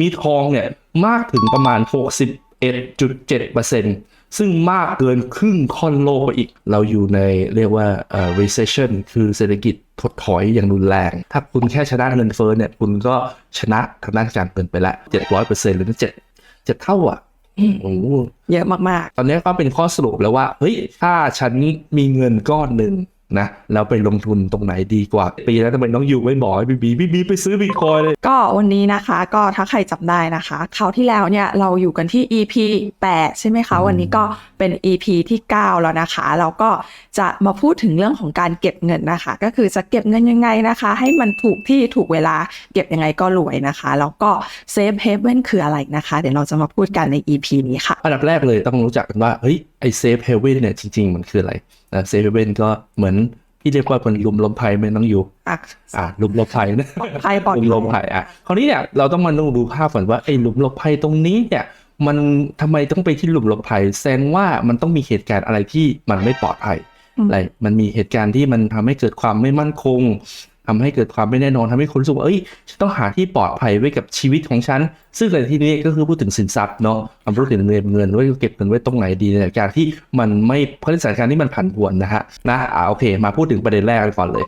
มีทองเนี่ยมากถึงประมาณ 61.7%ซึ่งมากเกินครึ่งค่อนโลกไปอีก เราอยู่ในเรียกว่าเอ่อ recession คือเศรษฐกิจถดถอยอย่างรุนแรง ถ้าคุณแค่ชนะเงินเฟ้อเนี่ย คุณก็ชนะทางด้านการเงินไปแล้ว700%หรือ7 7เท่าอะโอ้โหเยอะมากตอนนี้ก็เป็นข้อสรุปแล้วว่า เฮ้ย ถ้าฉันมีเงินก้อนหนึ่ง นะแล้วไปลงทุนตรงไหนดีกว่า ปีแล้วทำไมน้องอยู่ไม่บอกให้บีบีบีบีไปซื้อบิตคอยเลยๆก็วันนี้นะคะก็ถ้าใครจำได้นะคะคราวที่แล้วเนี่ยเราอยู่กันที่ EP 8 ใช่ไหมคะ วันนี้ก็เป็น EP ที่ 9 แล้วนะคะ เราก็จะมาพูดถึงเรื่องของการเก็บเงินนะคะ ก็คือจะเก็บเงินยังไงนะคะ ให้มันถูกที่ถูกเวลาเก็บยังไงก็รวยนะคะ แล้วก็ Safe Haven คืออะไรนะคะ เดี๋ยวเราจะมาพูดกันใน EP นี้ค่ะ อันดับแรกเลยต้องรู้จักกันว่าเฮ้ย ไอเซฟเฮเว่นเนี่ยจริงๆ มันคืออะไรนะเซฟเฮเว่นก็เหมือนที่เรียกว่าเป็นลุมลมภัยไม่ต้องอยู่อะอ่าลุมลมภัยนะปลอดภัยปลอดภัยลุมลมภัยอะคราวนี้เนี่ยเราต้องมาดูดูภาพก่อนว่าไอ้หลุมลมภัยตรงนี้เนี่ยมันทำไมต้องไปที่หลุมลมภัยแสดงว่ามันต้องมีเหตุการณ์อะไรที่มันไม่ปลอดภัยอืมอะไรมันมีเหตุการณ์ที่มันทำให้เกิดความไม่มั่นคง ทำให้เกิดความไม่แน่นอนทำให้คนรู้สึกว่าเอ้ยฉันต้องหาที่ปลอดภัยไว้กับชีวิตของฉัน ซึ่งในที่นี้ก็คือพูดถึงสินทรัพย์เนาะคำพูดถึงเงินเงินไว้เก็บเงินไว้ตรงไหนดีในการที่มันไม่เพราะในสถานการณ์ที่มันผันผวนนะฮะนะอ่าโอเค มาพูดถึงประเด็นแรกกันก่อนเลย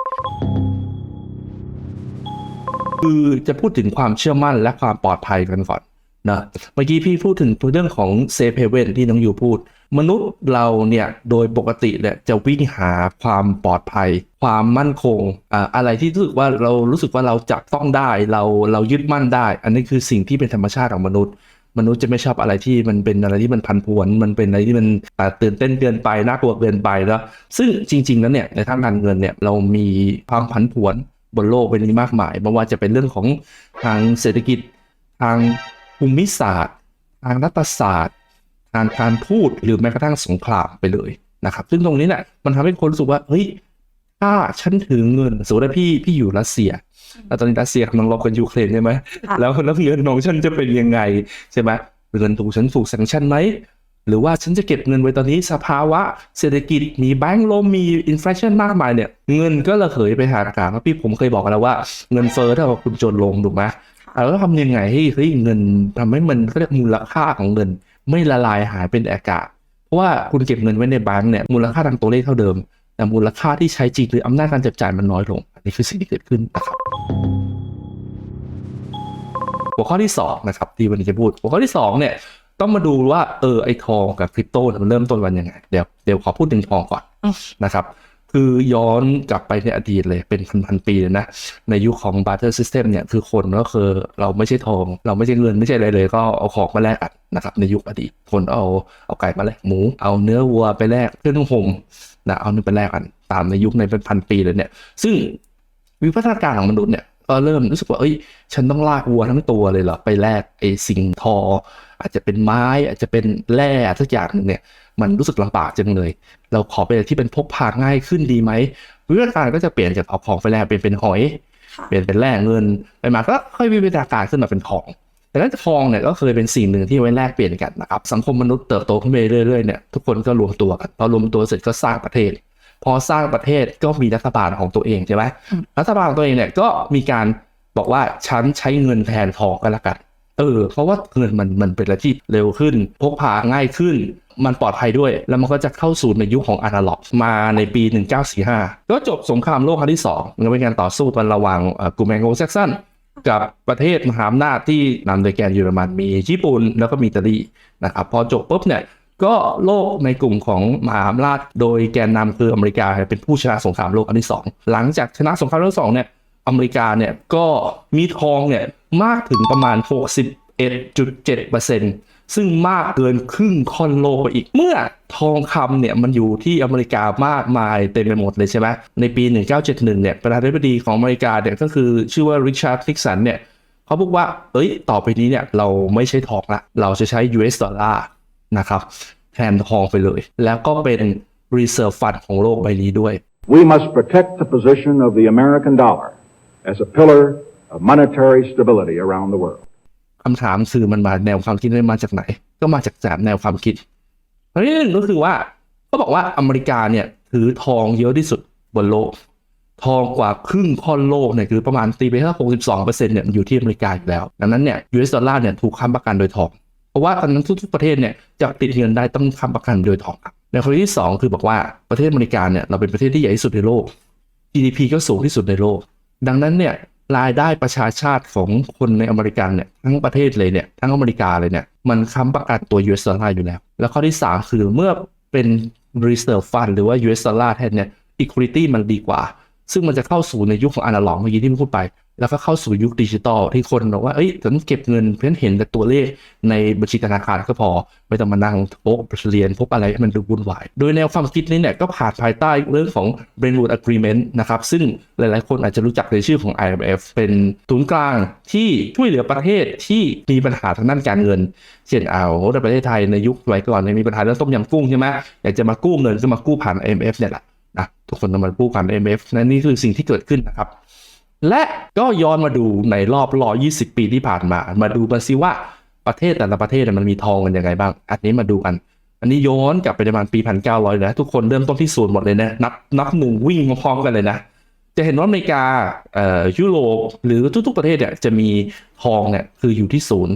คือจะพูดถึงความเชื่อมั่นและความปลอดภัยกันก่อนนะเมื่อกี้พี่พูดถึงเรื่องของเซฟเฮเว่นที่น้องยูพูด มนุษย์เราเนี่ยโดยปกติเนี่ยจะวิ่งหาความปลอดภัย ความมั่นคงอ่าอะไรที่รู้สึกว่าเรารู้สึกว่าเราจับต้องได้เราเรายึดมั่นได้ อันนี้คือสิ่งที่เป็นธรรมชาติของมนุษย์ มนุษย์จะไม่ชอบอะไรที่มันเป็นอะไรที่มันพันผวน มันเป็นอะไรที่มันตื่นเต้นเกินไปน่ากลัวเกินไปแล้ว ซึ่งจริงๆแล้วเนี่ยในทางการเงินเนี่ยเรามีความผันผวนบนโลกใบนี้มากมายไม่ว่าจะเป็นเรื่องของทางเศรษฐกิจทางภูมิศาสตร์ ทางรัฐศาสตร์างการพูดหรือแม้กระทั่งสงครามไปเลยนะครับ ซึ่งตรงนี้เนี่ยมันทำให้คนรู้สึกว่าเฮ้ยถ้าฉันถือเงินสมมติว่าพี่พี่อยู่รัสเซียแล้วตอนนี้รัสเซียกำลังรบกันยูเครนใช่ไหมค่ะแล้วแล้วเงินของฉันจะเป็นยังไงใช่ไหมเงินถูกฉันถูกสังชันไหมหรือว่าฉันจะเก็บเงินไว้ตอนนี้สภาวะเศรษฐกิจมีแบงก์ล้มมีอินฟลชันมากมายเนี่ย เงินก็ระเหยไปหาอากาศเพราะพี่ผมเคยบอกกันแล้วว่าเงินเฟ้อถ้าว่าคุณจนลงถูกไหมอะแล้วทำยังไงให้เฮ้ยเงินทำให้มันเขาเรียกมูลค่าของเงิน ไม่ละลายหายเป็นอากาศ เพราะว่าคุณเก็บเงินไว้ในแบงก์เนี่ยมูลค่าทางตัวเลขเท่าเดิม แต่มูลค่าที่ใช้จริงหรืออำนาจการจับจ่ายมันน้อยลง อันนี้คือสิ่งที่เกิดขึ้นนะครับหัวข้อที่สองนะครับที่วันนี้จะพูด หัวข้อที่สองเนี่ยต้องมาดูว่าเออไอทองกับคริปโตมันเริ่มต้นวันยังไง เดี๋ยวเดี๋ยวขอพูดถึงทองก่อนนะครับ คือย้อนกลับไปในอดีตเลยเป็นพันพันๆปีเลยนะ ในยุคของบัตเตอร์ซิสเต็มเนี่ยคือคนก็คือเราไม่ใช่ทอง เราไม่ใช่เงินไม่ใช่อะไรเลย ก็เอาของมาแลกกันนะครับในยุคอดีตคนเอาเอาไก่มาแลกหมู เอาเนื้อวัวไปแลกเครื่องนุ่งห่มนะเอาเนื้อไปแลกกันตามในยุคในเป็นพันปีเลยเนี่ย ซึ่งวิวัฒนาการของมนุษย์เนี่ย ก็เริ่มรู้สึกว่าเอ้ย ฉันต้องลากวัวทั้งตัวเลยเหรอไปแลกไอ้สิ่งทอ อาจจะเป็นไม้อาจจะเป็นแร่สักอย่างหนึ่งเนี่ย มันรู้สึกลำบากจังเลย เราขอเป็นอะไรที่เป็นพกพาง่ายขึ้นดีไหมวิวัฒนาการก็จะเปลี่ยนจากเอาของไปแลกเป็นเป็นหอยค่ะเปลี่ยนเป็นแร่เงินไปมาก็ค่อยวิวัฒนาการขึ้นมาเป็นทองแต่นั้นทองเนี่ยก็เคยเป็นสิ่งหนึ่งที่ไว้แลกเปลี่ยนกันนะครับสังคมมนุษย์เติบโตขึ้นไปเรื่อยๆเนี่ยทุกคนก็รวมตัวกันพอรวมตัวเสร็จก็สร้างประเทศ พอสร้างประเทศก็มีรัฐบาลของตัวเองใช่ไหมอืมรัฐบาลของตัวเองเนี่ยก็มีการบอกว่าฉันใช้เงินแทนทองก็แล้วกัน เออ เพราะว่าเงินมันมันเป็นอะไรที่เร็วขึ้น พกพาง่ายขึ้น มันปลอดภัยด้วย แล้วมันก็จะเข้าสู่ในยุคของอนาล็อก มาในปี 1945 ก็จบสงครามโลกครั้งที่2มันก็เป็นการต่อสู้กันระหว่างเอ่อกลุ่มแองโกลแซกซันกับประเทศมหาอำนาจที่นำโดยแกนเยอรมันมีญี่ปุ่นแล้วก็มีอิตาลีนะครับพอจบปุ๊บเนี่ย ก็โลกในกลุ่มของมหาอำนาจโดยแกนนำคืออเมริกาเป็นผู้ชนะสงครามโลกครั้งที่สองหลังจากชนะสงครามโลกสองเนี่ยอเมริกาเนี่ยก็มีทองเนี่ยมากถึงประมาณ 61.7%ซึ่งมากเกินครึ่งค่อนโลกไปอีก เมื่อทองคำเนี่ยมันอยู่ที่อเมริกามากมายเต็มไปหมดเลยใช่ไหมในปี 1971 เนี่ยประธานาธิบดีของอเมริกาเนี่ยก็คือชื่อว่าริชาร์ดนิกสันเนี่ยเขาบอกว่า เอ้ย ต่อไปนี้เนี่ยเราไม่ใช่ทองละ เราจะใช้ US ดอลลาร์ นะครับแทนทองไปเลย แล้วก็เป็น reserve fund ของโลกใบนี้ด้วย We must protect the position of the American dollar as a pillar of monetary stability around the world. คำถามคือมันมาแนวความคิดนี้มาจากไหน ก็มาจากสามแนวความคิดเพราะที่หนึ่งก็คือว่าเขาบอกว่าอเมริกาเนี่ยถือทองเยอะที่สุดบนโลก ทองกว่าครึ่งค่อนโลกเนี่ยคือประมาณตีไปแค่62เปอร์เซ็นต์เนี่ยมันอยู่ที่อเมริกาอยู่แล้ว ดังนั้นเนี่ย US ดอลลาร์เนี่ยถูกค้ำประกันโดยทองเพ ราะว่าตอนนั้นทุกๆประเทศเนี่ยจะติดเงินได้ต้องค้ำประกันโดยทองครับในข้อที่สองคือบอกว่าประเทศอเมริกาเนี่ยเราเป็นประเทศที่ใหญ่ที่สุดในโลก GDP ก็สูงที่สุดในโลก ดังนั้นเนี่ยรายได้ประชาชาติของคนในอเมริกันเนี่ยทั้งประเทศเลยเนี่ยทั้งอเมริกาเลยเนี่ยมันค้ำประกันตัว US ดอลลาร์อยู่แล้ว แล้วข้อที่ 3 คือเมื่อเป็น reserve fund หรือว่า US ดอลลาร์แทนเนี่ย equity มันดีกว่า ซึ่งมันจะเข้าสู่ในยุคของอนาล็อกเมื่อกี้ที่พูดไป แล้วก็เข้าสู่ยุคดิจิตอลที่คนบอกว่าเอ้ยฉันเก็บเงินเพื่อนเห็นแต่ตัวเลขในบัญชีธนาคารก็พอ ไม่ต้องมานั่งพกเหรียญพกอะไรให้มันดูวุ่นวาย โดยแนวความคิดนี้เนี่ยก็ผ่านภายใต้เรื่องของ Bretton Woods Agreement นะครับ ซึ่งหลายๆ คนอาจจะรู้จักในชื่อของ IMF เป็นศูนย์กลางที่ช่วยเหลือประเทศที่มีปัญหาทางด้านการเงิน เช่นเอาในประเทศไทยในยุคสมัยก่อนเนี่ยมีปัญหาเรื่องต้มยำกุ้งใช่ไหมอยากจะมากู้เงินก็มากู้ผ่าน IMF เนี่ยแหละนะทุกคนต้องมากู้ผ่าน IMF นั่นนี่คือสิ่งที่เกิดขึ้นนะครับ และก็ย้อนมาดูในรอบ120ปีที่ผ่านมา มาดูกันซิว่าประเทศแต่ละประเทศเนี่ยมันมีทองกันยังไงบ้าง อันนี้มาดูกัน อันนี้ย้อนกลับไปประมาณปี1900นะ ทุกคนเริ่มต้นที่ศูนย์หมดเลยนะ นับนับหนึ่งวิ่งพร้อมกันเลยนะ จะเห็นว่าอเมริกาเอ่อยุโรปหรือทุกๆประเทศเนี่ยจะมีทองเนี่ยคืออยู่ที่ศูนย์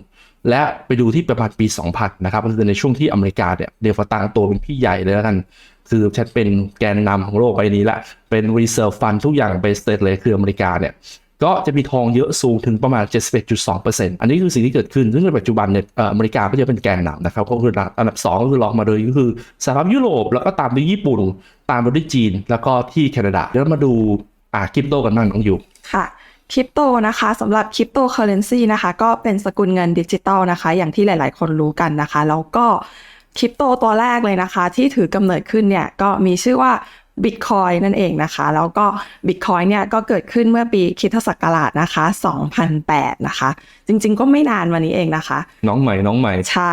และไปดูที่ประมาณปี 2000 นะครับก็คือในช่วงที่อเมริกาเนี่ยเดฟตางตัวเป็นพี่ใหญ่เลยแล้วกัน คือฉันเป็นแกนนำของโลกใบนี้ละ เป็น reserve fund ทุกอย่างเป็นสเตทเลยคืออเมริกาเนี่ย ก็จะมีทองเยอะสูงถึงประมาณ 71.2%อันนี้คือสิ่งที่เกิดขึ้น ซึ่งในปัจจุบันเนี่ยอเมริกาก็จะเป็นแกนนำนะครับ ก็คืออันดับ 2 ก็คือรองมาเลยก็คือสหภาพยุโรป แล้วก็ตามด้วยญี่ปุ่น ตามมาด้วยจีน แล้วก็ที่แคนาดา เดี๋ยวมาดูอ่าคริปโตกันบ้างน้องอยู่ค่ะคริปโตนะคะสำหรับคริปโตเคอเรนซีนะคะก็เป็นสกุลเงินดิจิตอลนะคะ อย่างที่หลาย ๆ คนรู้กันนะคะ แล้วก็ คริปโตตัวแรกเลยนะคะ ที่ถือกำเนิดขึ้นเนี่ยก็มีชื่อว่า Bitcoin นั่นเองนะคะ แล้วก็ Bitcoin เนี่ยก็เกิดขึ้นเมื่อปีคริสตศักราชนะคะ 2008 นะคะ จริงๆ ก็ไม่นานมานี้เองนะคะ น้องใหม่น้องใหม่ ใช่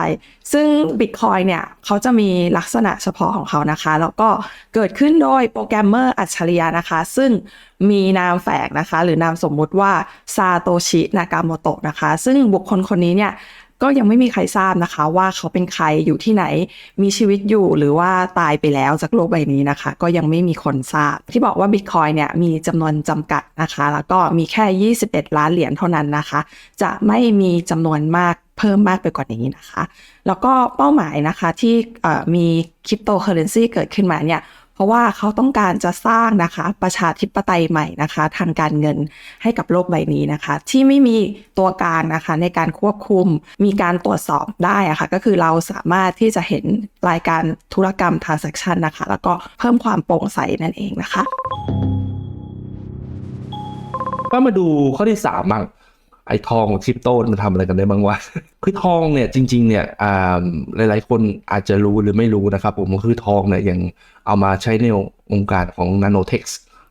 ซึ่ง Bitcoin เนี่ยเขาจะมีลักษณะเฉพาะของเขานะคะ แล้วก็เกิดขึ้นโดยโปรแกรมเมอร์อัจฉริยะนะคะ ซึ่งมีนามแฝงนะคะ หรือนามสมมุติว่าซาโตชิ นากาโมโตะนะคะ ซึ่งบุคคลคนนี้เนี่ย ก็ยังไม่มีใครทราบนะคะว่าเขาเป็นใครอยู่ที่ไหน มีชีวิตอยู่หรือว่าตายไปแล้วจากโลกใบนี้นะคะ ก็ยังไม่มีคนทราบ ที่บอกว่า Bitcoin เนี่ยมีจำนวนจำกัดนะคะ แล้วก็มีแค่ 21 ล้านเหรียญเท่านั้นนะคะ จะไม่มีจำนวนมากเพิ่มมากไปกว่านี้นะคะ แล้วก็เป้าหมายนะคะที่มีคริปโตเคอเรนซีเกิดขึ้นมาเนี่ย เพราะว่าเขาต้องการจะสร้างนะคะ ประชาธิปไตยใหม่นะคะ ทางการเงินให้กับโลกใบนี้นะคะ ที่ไม่มีตัวกลางนะคะ ในการควบคุมมีการตรวจสอบได้อะค่ะก็คือเราสามารถที่จะเห็นรายการธุรกรรม transaction นะคะ แล้วก็เพิ่มความโปร่งใสนั่นเองนะคะก็มาดูข้อที่สามบ้าง ไอ้ทองคริปโตมันทำอะไรกันได้บ้างวะคือทองเนี่ยจริงๆเนี่ยอ่าหลายๆคนอาจจะรู้หรือไม่รู้นะครับผมคือทองเนี่ยยังเอามาใช้ในองค์การของนาโนเทค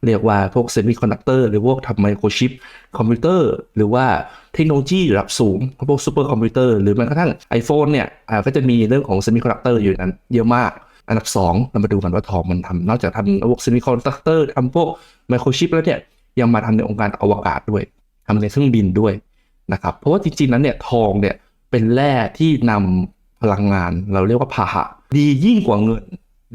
เรียกว่าพวกเซมิคอนดักเตอร์หรือพวกทำไมโครชิปคอมพิวเตอร์ หรือว่าเทคโนโลยีระดับสูง พวกซูเปอร์คอมพิวเตอร์หรือแม้กระทั่ง iPhone เนี่ยก็จะมีเรื่องของเซมิคอนดักเตอร์อยู่นั้นเยอะมากอันดับสองเรามาดูกันว่าทองมันทำนอกจากทำพวกเซมิคอนดักเตอร์ทำพวกไมโครชิปแล้วเนี่ยยังมาทำในองค์การอวกาศด้วยทำในเครื่องบินด้วย นะครับเพราะว่าจริงๆนั้นเนี่ยทองเนี่ยเป็นแร่ที่นำพลังงานเราเรียกว่าพาหะ ดียิ่งกว่าเงิน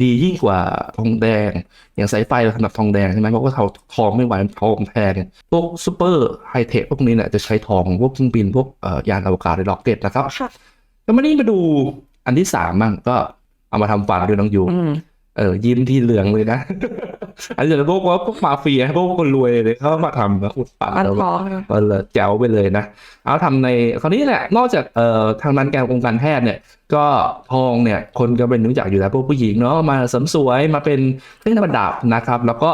ดียิ่งกว่าทองแดง อย่างสายไฟเราถนัดทองแดงใช่ไหมเพราะว่าเราทองไม่ไหวทองแพงพวกซูเปอร์ไฮเทคพวกนี้เนี่ยจะใช้ทองพวกเครื่องบินพวกเอ่อยานอวกาศหรือร็อกเก็ตนะครับค่ะแล้วมานี่มาดูอันที่สามบ้างก็เอามาทำฟันด้วยน้องยูอืม เออยิ้มที่เหลืองเลยนะ อันนี้จะพวกว่าพวกมาเฟียพวกคนรวยเลยเขามาทำนะอุดปากมันแล้วทองก็เลยแจ๋วไปเลยนะ เอาทำในคราวนี้แหละ นอกจากเอ่อทางด้านการองค์การแพทย์เนี่ย ก็ทองเนี่ย คนก็เป็นรู้จักอยู่แล้วพวกผู้หญิงเนาะมาเสริมสวยมาเป็นเครื่องประดับนะครับ แล้วก็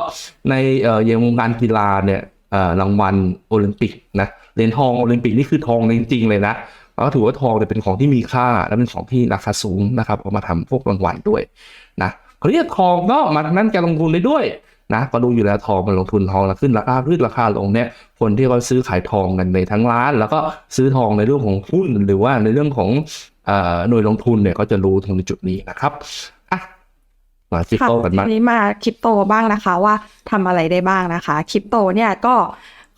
ในเอ่ออย่างวงการกีฬาเนี่ยเอ่อรางวัลโอลิมปิกนะเหรียญทองโอลิมปิกนี่คือทองจริงๆเลยนะแล้วก็ถือว่าทองเนี่ยเป็นของที่มีค่าและเป็นของที่ราคาสูงนะครับเอามาทำพวกรางวัลด้วยนะ คราวนี้ทองก็มาทางด้นการลงทุนได้ด้วยนะก็รู้อยู่แล้วทองมันลงทุนทองแล้วขึ้นราคาขึ้นราคาลงเนี่ยคนที่เขาซื้อขายทองกันในทั้งร้าน แล้วก็ซื้อทองในเรื่องของหุ้นหรือว่าในเรื่องของอหน่วยลงทุนเนี่ยก็จะรู้ตรงจุดนี้นะครับอะมาคริปโตกันบ้างทีนี้มาคริปโตบ้างนะคะว่าทำอะไรได้บ้างนะคะคริปโตเนี่ยก็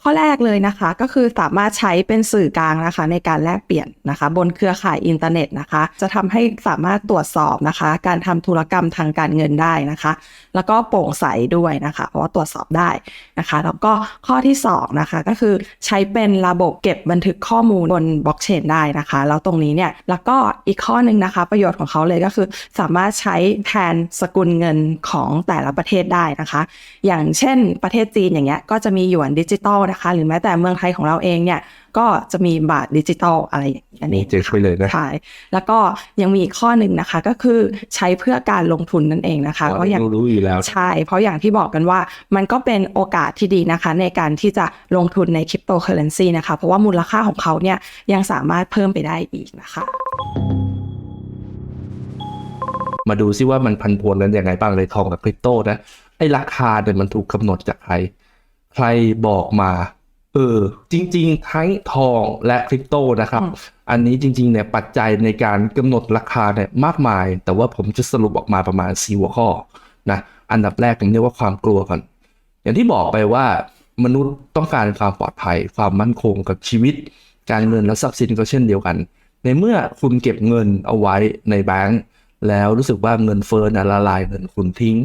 ข้อแรกเลยนะคะก็คือสามารถใช้เป็นสื่อกลางนะคะ ในการแลกเปลี่ยนนะคะ บนเครือข่ายอินเทอร์เน็ตนะคะ จะทำให้สามารถตรวจสอบนะคะ การทำธุรกรรมทางการเงินได้นะคะ แล้วก็โปร่งใสด้วยนะคะ เพราะว่าตรวจสอบได้นะคะ แล้วก็ข้อที่สองนะคะก็คือใช้เป็นระบบเก็บบันทึกข้อมูลบนบล็อกเชนได้นะคะ แล้วตรงนี้เนี่ยแล้วก็อีกข้อหนึ่งนะคะ ประโยชน์ของเขาเลยก็คือ สามารถใช้แทนสกุลเงินของแต่ละประเทศได้นะคะ อย่างเช่นประเทศจีนอย่างเงี้ยก็จะมีหยวนดิจิตอลนะคะ หรือแม้แต่เมืองไทยของเราเองเนี่ยก็จะมีบาทดิจิตอลอะไรอย่างนี้อันนี้เจ๊ช่วยเลยนะใช่แล้วก็ยังมีอีกข้อหนึ่งนะคะ ก็คือใช้เพื่อการลงทุนนั่นเองนะคะเพเพราะราะอย่างรู้อยู่แล้วใช่เพราะอย่างที่บอกกันว่ามันก็เป็นโอกาสที่ดีนะคะ ในการที่จะลงทุนในคริปโตเคอเรนซีนะคะ เพราะว่ามูลค่าของเขาเนี่ยยังสามารถเพิ่มไปได้อีกนะคะมาดูซิว่ามันพันพวนกันยังไงบ้างเลยทองกับคริปโตนะไอ้ราคาเนี่ยมันถูกกำหนดจากใคร ใครบอกมา เออ จริง ๆ ทั้งทองและคริปโตนะครับอืมอันนี้จริง ๆ เนี่ยปัจจัยในการกำหนดราคาเนี่ยมากมาย แต่ว่าผมจะสรุปออกมาประมาณ 4 หัวข้อนะอันดับแรกผมเรียกว่าความกลัวก่อนอย่างที่บอกไปว่ามนุษย์ต้องการความปลอดภัย ความมั่นคงกับชีวิต การเงินและทรัพย์สินก็เช่นเดียวกัน ในเมื่อคุณเก็บเงินเอาไว้ในแบงก์แล้วรู้สึกว่าเงินเฟ้อนะละลายเงินคุณทิ้ง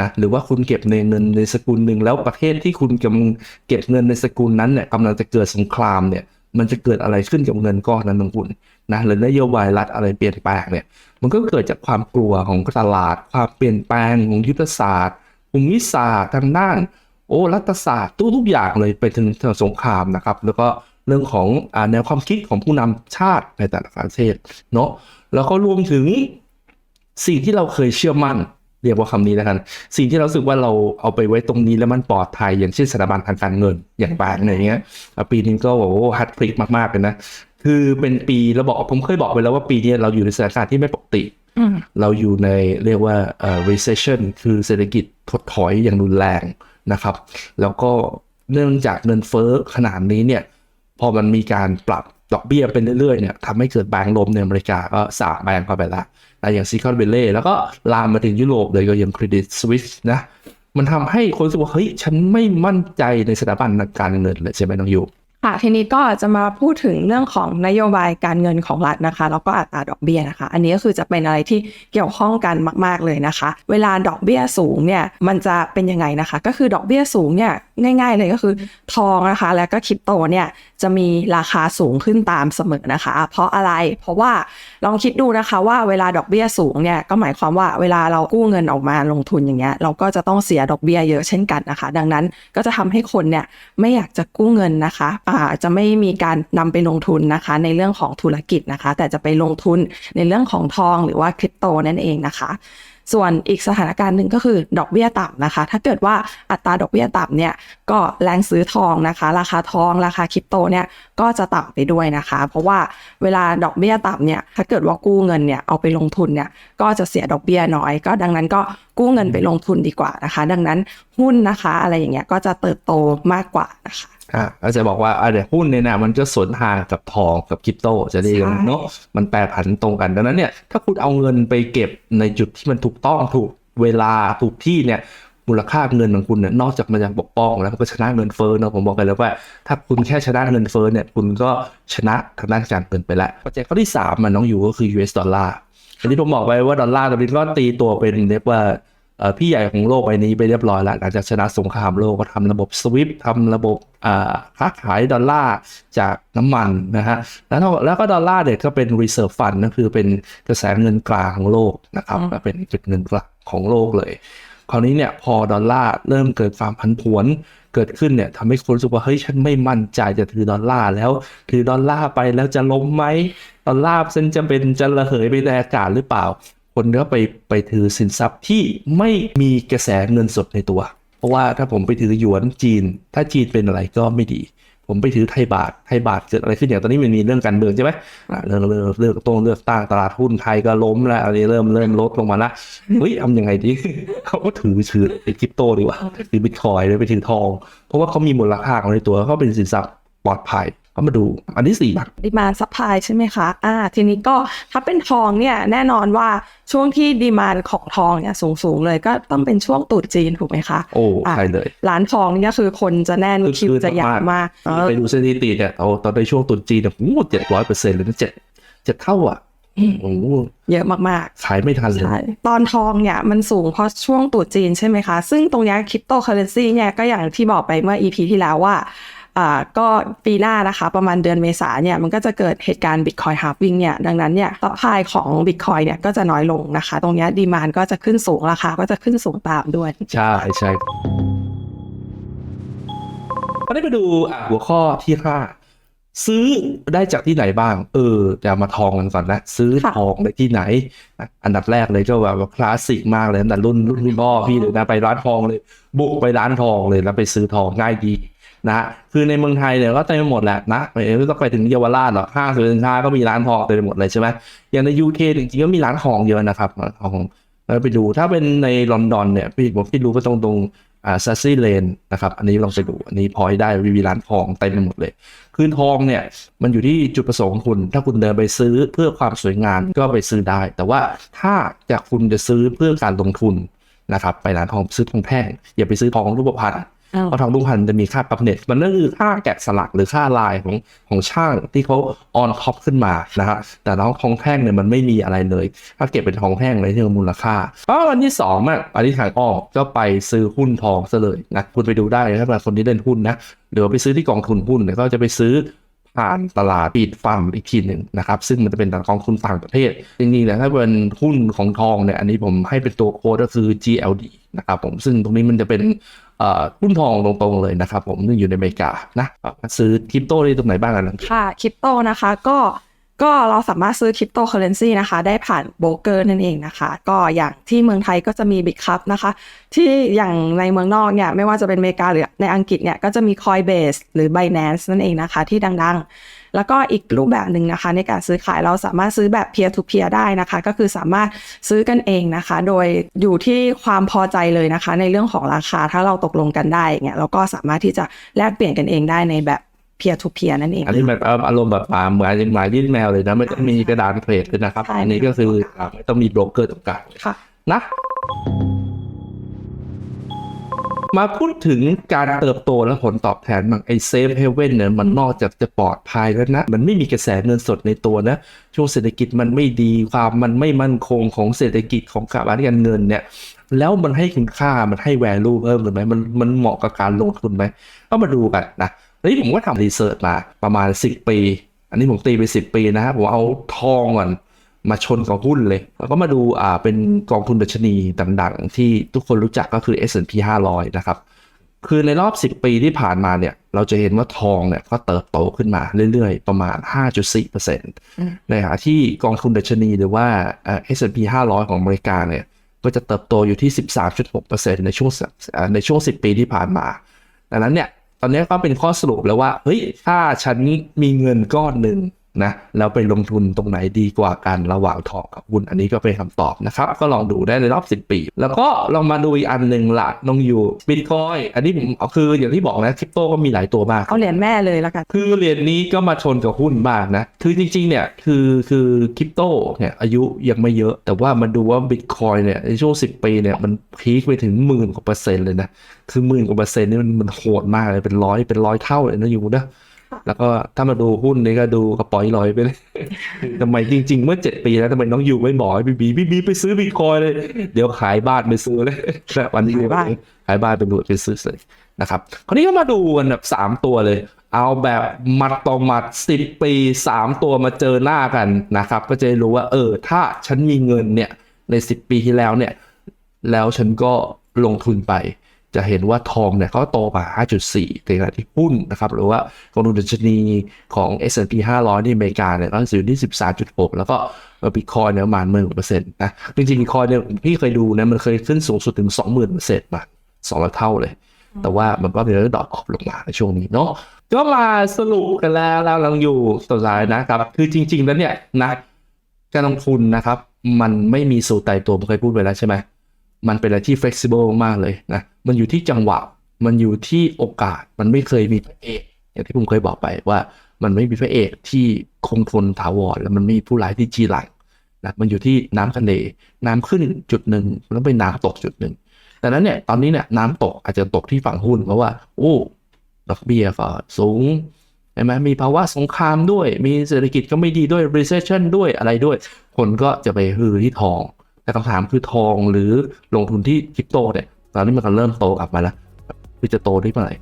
นะหรือว่าคุณเก็บในเงินในสกุลหนึ่งแล้วประเทศที่คุณกำลังเก็บเงินในสกุลนั้นเนี่ยกำลังจะเกิดสงครามเนี่ยมันจะเกิดอะไรขึ้นกับเงินก้อนนั้นของคุณนะหรือนโยบายรัฐอะไรเปลี่ยนแปลงเนี่ยมันก็เกิดจากความกลัวของตลาด ความเปลี่ยนแปลงของยุทธศาสตร์ภูมิศาสตร์ทางด้านโอ้รัฐศาสตร์ทุกทุกอย่างเลยไปถึงสงครามนะครับ แล้วก็เรื่องของอแนวความคิดของผู้นำชาติในแต่ละประเทศเนาะแล้วก็รวมถึงสิ่งที่เราเคยเชื่อมั่น เรียกว่าคำนี้แล้วกัน สิ่งที่เรารู้สึกว่าเราเอาไปไว้ตรงนี้แล้วมันปลอดภัย อย่างเช่นสถาบันทางการเงินอย่างแบงก์อะไรเงี้ยอะปีนี้ก็โอ้โหฮัตพลิกมากๆเลยนะคือเป็นปีเราบอกผมเคยบอกไปแล้วว่าปีนี้เราอยู่ในสถานการณ์ที่ไม่ปกติอืมเราอยู่ในเรียกว่าเอ่อ recession คือเศรษฐกิจถดถอยอย่างรุนแรงนะครับ แล้วก็เนื่องจากเงินเฟ้อขนาดนี้เนี่ยพอมันมีการปรับดอกเบี้ยเป็นเรื่อยๆเนี่ยทำให้เกิดแบงก์ล้มในอเมริกาก็สามแบงก์เข้าไปละนะ อย่างซิคอนเบลเล่แล้วก็ลามมาถึงยุโรปเลยก็ยังเครดิตสวิสนะมันทำให้คนรู้สึกว่าเฮ้ยฉันไม่มั่นใจในสถาบันการเงินเลยใช่ไหมน้องยู ค่ะทีนี้ก็จะมาพูดถึงเรื่องของนโยบายการเงินของรัฐนะคะแล้วก็อัตราดอกเบี้ยนะคะ อันนี้ก็คือจะเป็นอะไรที่เกี่ยวข้องกันมาก ๆเลยนะคะ เวลาดอกเบี้ยสูงเนี่ยมันจะเป็นยังไงนะคะ ก็คือดอกเบี้ยสูงเนี่ยง่าย ๆ เลยก็คือทองนะคะ แล้วก็คริปโตเนี่ยจะมีราคาสูงขึ้นตามเสมอนะคะ เพราะอะไรเพราะว่าลองคิดดูนะคะว่าเวลาดอกเบี้ยสูงเนี่ยก็หมายความว่าเวลาเรากู้เงินออกมาลงทุนอย่างเงี้ยเราก็จะต้องเสียดอกเบี้ยเยอะเช่นกันนะคะ ดังนั้นก็จะทำให้คนเนี่ยไม่อยากจะกู้เงินนะคะจะไม่มีการนำไปลงทุนนะคะ ในเรื่องของธุรกิจนะคะ แต่จะไปลงทุนในเรื่องของทองหรือว่าคริปโตนั่นเองนะคะส่วนอีกสถานการณ์หนึ่งก็คือดอกเบี้ยต่ำนะคะ ถ้าเกิดว่าอัตราดอกเบี้ยต่ำเนี่ยก็แรงซื้อทองนะคะ ราคาทองราคาคริปโตเนี่ยก็จะต่ำไปด้วยนะคะ เพราะว่าเวลาดอกเบี้ยต่ำเนี่ยถ้าเกิดว่ากู้เงินเนี่ยเอาไปลงทุนเนี่ยก็จะเสียดอกเบี้ยน้อย ก็ดังนั้นก็กู้เงินไปลงทุนดีกว่านะคะ ดังนั้นหุ้นนะคะ อะไรอย่างเงี้ยก็จะเติบโตมากกว่านะคะ อ่าอาจจะบอกว่าอ่าเดี๋ยวหุ้นเนี่ยนะมันจะสวนทางกับทองกับคริปโตจะได้กันเนาะมันแปรผันตรงกันดังนั้นเนี่ยถ้าคุณเอาเงินไปเก็บในจุดที่มันถูกต้องถูกเวลาถูกที่เนี่ยมูลค่าเงินของคุณเนี่ยนอกจากมันจะปกป้องแล้วมันก็ชนะเงินเฟ้อเนาะผมบอกกันแล้วว่า ถ้าคุณแค่ชนะเงินเฟ้อเนี่ยคุณก็ชนะทางด้านการเงินไปแล้วปัจจัยข้อที่สามมันน้องอยู่ก็คือ US ดอลลาร์อันนี้ผมบอกไปว่าดอลลาร์ตอนนี้ก็ตีตัวเป็นเรียกว่าเอ่อ พี่ใหญ่ของโลกใบนี้ไปเรียบร้อยแล้วหลังจากชนะสงครามโลกก็ทำระบบสวิฟทำระบบค้าขายดอลลาร์จากน้ำมันนะฮะแล้วก็แล้วก็ดอลลาร์เนี่ยก็เป็น reserve fund นั่นคือเป็นกระแสเงินกลางของโลกนะครับเป็นจุดเงินกลางของโลกเลย คราวนี้เนี่ยพอดอลลาร์เริ่มเกิดความผันผวนเกิดขึ้นเนี่ยทำให้คนรู้สึกว่าเฮ้ยฉันไม่มั่นใจจะถือดอลลาร์แล้วถือดอลลาร์ไปแล้วจะล้มไหมดอลลาร์ฉันจะเป็นจะระเหยไปในอากาศหรือเปล่า คนก็ไปไปถือสินทรัพย์ที่ไม่มีกระแสเงินสดในตัว เพราะว่าถ้าผมไปถือหยวนจีน ถ้าจีนเป็นอะไรก็ไม่ดี ผมไปถือไทยบาทไทยบาทเกิดอะไรขึ้นอย่างตอนนี้มันมีเรื่องการเมืองใช่ไหมเรื่องเรื่องเรื่องต้องเลือกตั้งตลาดหุ้นไทยก็ล้มแล้วอันนี้เริ่มเริ่มลดลงมาละเฮ้ยทำยังไงดีเขาก็ถือถือไอ้คริปโตดีกว่าถือบิตคอยน์เลยไปถือทอง เพราะว่าเขามีมูลค่าของในตัวเขาเป็นสินทรัพย์ปลอดภัย ก็มาดูอันที่สี่บ้างดีมานซัพพลายใช่ไหมคะอ่าทีนี้ก็ถ้าเป็นทองเนี่ยแน่นอนว่าช่วงที่ดีมานของทองเนี่ยสูงๆเลยก็ต้องเป็นช่วงตรุษจีนถูกไหมคะ โอ้อะใช่เลยร้านทองเนี่ยคือคนจะแน่นคิวจะยาวมากเออไปดูสถิติเนี่ยเอาตอนในช่วงตรุษจีนเนี่ยโอ้เจ็ดร้อยเปอร์เซ็นต์เลยนะเจ็ดเจ็ดเท่าอะโอ้โหเยอะมากขายไม่ทันๆเลยใช่ตอนทองเนี่ยมันสูงเพราะช่วงตรุษจีนใช่ไหมคะ ซึ่งตรงเนี้คริปโตเคอเรนซีเนี่ยก็อย่างที่บอกไปเมื่อ EP ที่แล้วว่าอ่า ก็ปีหน้านะคะ ประมาณเดือนเมษาเนี่ยมันก็จะเกิดเหตุการณ์ Bitcoin halving เนี่ยดังนั้นเนี่ยซัพพายของ Bitcoin เนี่ยก็จะน้อยลงนะคะ ตรงนี้ดีมานก็จะขึ้นสูงราคาก็จะขึ้นสูงตามด้วย ใช่ใช่ก็ได้ไปดูหัวข้อที่ห้าซื้อได้จากที่ไหนบ้าง เออจะมาทองกันก่อนนะซื้อทองได้ที่ไหน อันดับแรกเลยก็แบบว่าคลาสสิกมากเลยแต่รุ่นรุ่นพ่อพี่เลยนะไปร้านทองเลย บุกไปร้านทองเลยแล้วไปซื้อทองง่ายดี นะฮะคือในเมืองไทยเนี่ยก็เต็มไปหมดแหละนะไม่ต้องไปถึงเยาวราชหรอกห้างสรรพสินค้าก็มีร้านทองเต็มไปหมดเลยใช่ไหมอย่างในยูเคจริงๆก็มีร้านทองเยอะนะครับร้านทองแล้วไปดูถ้าเป็นในลอนดอนเนี่ยพี่ผมที่รู้ก็ตรงตรงอ่าซัสซี่เลนนะครับอันนี้ลองไปดูอันนี้พอยได้มีร้านทองเต็มไปหมดเลย คือทองเนี่ยมันอยู่ที่จุดประสงค์ของคุณ ถ้าคุณเดินไปซื้อเพื่อความสวยงามก็ไปซื้อได้ แต่ว่าถ้าจะคุณจะซื้อเพื่อการลงทุนนะครับไปร้านทองซื้อทองแท่งอย่าไปซื้อทองรูปพรรณ เพราะทองรูปพรรณจะมีค่าปรับเน็ต มันก็คือค่าแกะสลักหรือค่าลายของของช่างที่เขาออนท็อปขึ้นมานะฮะแต่น้องทองแท่งเนี่ยมันไม่มีอะไรเลย ถ้าเก็บเป็นทองแท่งเลยที่มูลค่าก็วันที่สองอะอันนี้ทางออกก็ไปซื้อหุ้นทองซะเลยนะคุณไปดูได้ถ้าเป็นคนที่เล่นหุ้นนะหรือว่าไปซื้อที่กองทุนหุ้นเนี่ยก็จะไปซื้อผ่านตลาดปิดฟัมอีกทีหนึ่งนะครับ ซึ่งมันจะเป็นกองทุนต่างประเทศ จริงๆแล้วถ้าเป็นหุ้นของทองเนี่ยอันนี้ผมให้เป็นตัวโค้ดก็คือ GLD นะครับผมซึ่งตรงนี้มันจะเป็น หุ้นทองตรงๆเลยนะครับผมนึ่งอยู่ในอเมริกานะซื้อคริปโตได้ตรงไหนบ้างอันนั้นค่ะคริปโตนะคะก็ ก็เราสามารถซื้อคริปโตเคอเรนซีนะคะ ได้ผ่านโบรกเกอร์นั่นเองนะคะ ก็อย่างที่เมืองไทยก็จะมีบิ c คัพนะคะ ที่อย่างในเมืองนอกเนี่ยไม่ว่าจะเป็นอเมริกาหรือในอังกฤษเนี่ยก็จะมี Coinbase หรือ Binance นั่นเองนะคะ ที่ดังๆ แล้วก็อีกรูปแบบหนึ่งนะคะ ในการซื้อขายเราสามารถซื้อแบบ peer to peer ได้นะคะ ก็คือสามารถซื้อกันเองนะคะ โดยอยู่ที่ความพอใจเลยนะคะ ในเรื่องของราคาถ้าเราตกลงกันได้เงี้ยเราก็สามารถที่จะแลกเปลี่ยนกันเองได้ในแบบ peer to peer นั่นเอง อันนี้แบบอารมณ์แบบอ่าเหมือนหมายยื่นแมวเลยนะ ไม่ต้องมีกระดานเทรดเลยนะครับใช่อันนี้ก็คืออ่าไม่ต้องมีโบรกเกอร์ตรงกลางค่ะนะมาพูดถึงการเติบโตและผลตอบแทนบางไอเซฟเฮเว่นเนี่ยมันนอกจากจะปลอดภัยแล้วนะ มันไม่มีกระแสเงินสดในตัวนะ ช่วงเศรษฐกิจมันไม่ดีความมันไม่มั่นคงของเศรษฐกิจของการเงินเงินเนี่ยแล้วมันให้คุณค่ามันให้ value เพิ่มหรือไหมมันมันเหมาะกับการลงทุนไหมก็มาดูกันนะ นี่ผมก็ทำรีเสิร์ชมาประมาณ 10 ปี อันนี้ผมตีไป 10 ปีนะครับผมเอาทองก่อนมาชนกับหุ้นเลย แล้วก็มาดูอ่าเป็นกองทุนดัชนีดังๆ ที่ทุกคนรู้จักก็คือ S&P 500 นะครับ คือในรอบ 10 ปีที่ผ่านมาเนี่ย เราจะเห็นว่าทองเนี่ยก็เติบโตขึ้นมาเรื่อยๆ ประมาณ 5.4%ในขณะที่กองทุนดัชนีหรือว่าเอ่อ S&P 500 ของอเมริกาเนี่ย ก็จะเติบโตอยู่ที่ 13.6%ในช่วงสเอ่อในช่วง 10 ปีที่ผ่านมา ดังนั้นเนี่ย ตอนนี้ก็เป็นข้อสรุปแล้วว่าเฮ้ยถ้าฉันมีเงินก้อนหนึ่ง นะแล้วไปลงทุนตรงไหนดีกว่ากันระหว่างทองกับหุ้นอันนี้ก็เป็นคำตอบนะครับ ก็ลองดูได้ในรอบ 10 ปี แล้วก็ลองมาดูอีกอันหนึ่งละลองอยู่บิตคอยอันนี้ผมเอาคืออย่างที่บอกนะคริปโตก็มีหลายตัวมากเอาเหรียญแม่เลยแล้วกันคือเหรียญนี้ก็มาชนกับหุ้นบ้างนะคือจริงๆเนี่ยคือคือคริปโตเนี่ยอายุยังไม่เยอะ แต่ว่ามาดูว่าบิตคอยเนี่ยในช่วง 10 ปีเนี่ยมันพีคไปถึงหมื่นกว่าเปอร์เซ็นต์เลยนะคือหมื่นกว่าเปอร์เซ็นต์นี่มันมันโหดมากเลยเป็นร้อยเป็นร้อยเท่าเลยนะอยู่นะ แล้วก็ถ้ามาดูหุ้นนี่ก็ดูกระป๋อยลอยไปเลยทำไมจริง ๆ เมื่อ7ปีแล้วทำไมน้องอยู่ไม่บอกให้บีบีบีบีไปซื้อบิตคอยเลย เดี๋ยวขายบ้านไปซื้อเลยแต่วันนี้ขายบ้านขายบ้านไปดูไปซื้อเลยนะครับคราวนี้ก็มาดูกันแบบสามตัวเลย เอาแบบมัดต่อมัดสิบปีสามตัวมาเจอหน้ากันนะครับ ก็จะได้รู้ว่า เออ ถ้าฉันมีเงินเนี่ยในสิบปีที่แล้วเนี่ย แล้วฉันก็ลงทุนไป จะเห็นว่าทองเนี่ยเขาโตมา 5.4ในขณะที่หุ้นนะครับหรือว่ากองทุนดัชนีของ S&P 500ที่อเมริกาเนี่ยก็อยู่ที่ 13.6 แล้วก็บิตคอยเนี่ยประมาณหมื่นเปอร์เซ็นต์นะจริงๆบิตคอยเนี่ยพี่เคยดูนะมันเคยขึ้นสูงสุดถึง 20,000เปอร์เซ็นต์มาสองร้อยเท่าเลย แต่ว่ามันก็มีเรื่องดรอปออฟลงมาในช่วงนี้เนาะก็มาสรุปกันแล้วแล้วลังอยู่สุดท้ายนะครับ คือจริง ๆ แล้วเนี่ยนะการลงทุนนะครับ มันไม่มีสูตรตายตัวผมเคยพูดไปแล้วใช่ไหม มันเป็นอะไรที่ flexible มากเลยนะ มันอยู่ที่จังหวะ มันอยู่ที่โอกาส มันไม่เคยมีพระเอก อย่างที่ผมเคยบอกไปว่ามันไม่มีพระเอกที่คงทนถาวร แล้วมันมีผู้ร้ายที่จีรังนะมันอยู่ที่น้ำทะเลน้ำขึ้นจุดหนึ่งแล้วไปน้ำตกจุดหนึ่งดังนั้นเนี่ยตอนนี้เนี่ยน้ำตกอาจจะตกที่ฝั่งหุ้นเพราะว่า โอ้ดอกเบี้ยก็สูงใช่ไหมมีภาวะสงครามด้วย มีเศรษฐกิจก็ไม่ดีด้วย recession ด้วยอะไรด้วย คนก็จะไปฮือที่ทอง แต่คำถามคือทองหรือลงทุนที่คริปโตเนี่ยตอนนี้มันก็เริ่มโตกลับมาแล้วคือจะโตได้เมื่อไหร่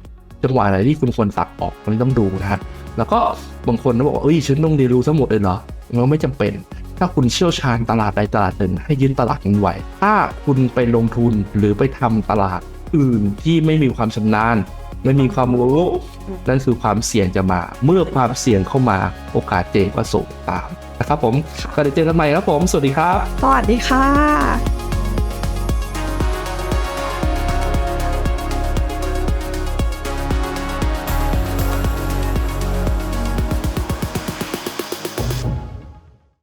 จังหวะอะไหนที่คุณควรตัดออกมันต้องดูนะฮะแล้วก็บางคนก็บอกว่าเอ้ยฉันต้องเรียนรู้ทั้งหมดเลยเหรอมันไม่จำเป็น ถ้าคุณเชี่ยวชาญตลาดใดตลาดหนึ่งให้ยืนตลาดนั้นไว้ถ้าคุณไปลงทุนหรือไปทำตลาดอื่นที่ไม่มีความชำนาญไม่มีความรู้นั่นคือความเสี่ยงจะมา เมื่อความเสี่ยงเข้ามาโอกาสเจงก็สูงตาม นะครับผมก็เดี๋ยวเจอกันใหม่ครับผม สวัสดีครับ สวัสดีค่ะ